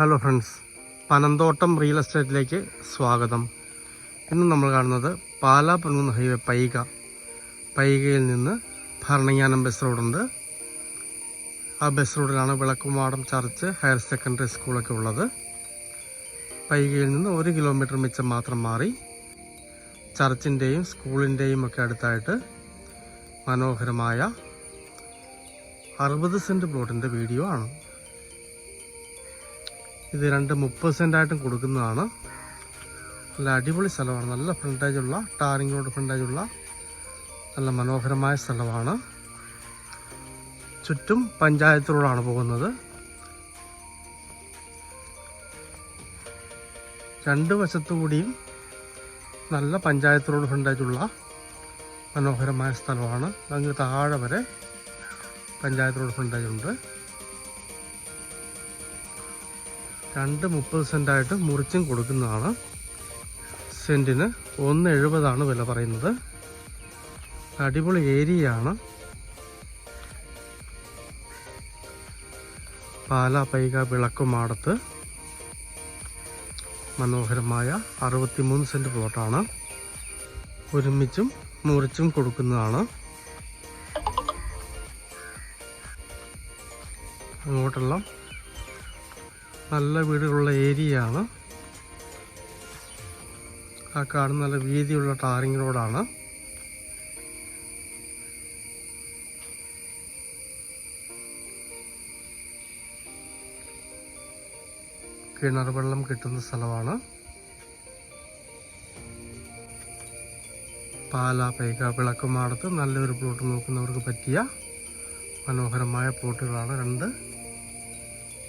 Hello friends Panamthottam real എസ്റ്റേറ്റിലേക്ക് സ്വാഗതം. ഇന്ന് നമ്മൾ കാണുന്നത് പാലാ പൊൻകുന്ന് ഹൈവേ പൈക. പൈകയിൽ നിന്ന് ഭരണങ്ങാനം ബസ് റോഡുണ്ട് ആ ബസ് റോഡിലാണ് വിളക്കുമാടം ചർച്ച് ഹയർ സെക്കൻഡറി സ്കൂളൊക്കെ ഉള്ളത്. പൈകയിൽ നിന്ന് ഒരു കിലോമീറ്റർ മിച്ചം മാത്രം മാറി. ചർച്ചിന്റെയും സ്കൂളിന്റെയും ഒക്കെ അടുത്തായിട്ട് മനോഹരമായ അറുപത് സെന്റ് പ്ലോട്ടിന്റെ വീഡിയോ ആണ്. ഇത് രണ്ട് മുപ്പത് സെന്റായിട്ടും കൊടുക്കുന്നതാണ്. നല്ല അടിപൊളി സ്ഥലമാണ്. നല്ല ഫ്രണ്ടേജുള്ള ടാറിംഗ് റോഡ് ഫ്രണ്ടേജുള്ള നല്ല മനോഹരമായ സ്ഥലമാണ്. ചുറ്റും പഞ്ചായത്ത് റോഡാണ് പോകുന്നത്. രണ്ട് വശത്തുകൂടിയും നല്ല പഞ്ചായത്ത് റോഡ് ഫ്രണ്ടേജുള്ള മനോഹരമായ സ്ഥലമാണ്. അങ്ങ് താഴെ വരെ പഞ്ചായത്ത് റോഡ് ഫ്രണ്ടേജ് രണ്ട് മുപ്പത് സെന്റായിട്ട് മുറിച്ചും കൊടുക്കുന്നതാണ്. സെന്റിന് ഒന്ന് എഴുപതാണ് വില പറയുന്നത്. അടിപൊളി ഏരിയയാണ്. പാല പൈക വിളക്കുമാടത്ത് മനോഹരമായ അറുപത്തിമൂന്ന് സെന്റ് പ്ലോട്ടാണ്. ഒരുമിച്ചും മുറിച്ചും കൊടുക്കുന്നതാണ്. അങ്ങോട്ടുള്ള നല്ല വീടുകളുള്ള ഏരിയയാണ്. ആ കാണുന്ന നല്ല വീതിയുള്ള ടാറിങ് റോഡാണ്. കിണർ വെള്ളം കിട്ടുന്ന സ്ഥലമാണ്. പാല പൈക വിളക്കുമാടത്ത് നല്ലൊരു പ്ലോട്ട് നോക്കുന്നവർക്ക് പറ്റിയ മനോഹരമായ പ്ലോട്ടുകളാണ് രണ്ട്.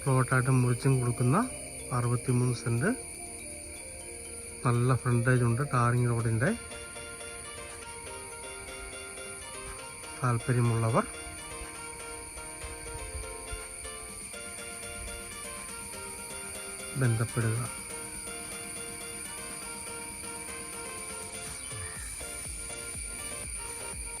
പ്ലോട്ടായിട്ട് മുറിച്ചും കൊടുക്കുന്ന അറുപത്തിമൂന്ന് സെന്റ് നല്ല ഫ്രണ്ടേജ് ഉണ്ട് ടാറിങ് റോഡിന്റെ താല്പര്യമുള്ളവർ. ബന്ധപ്പെടുക.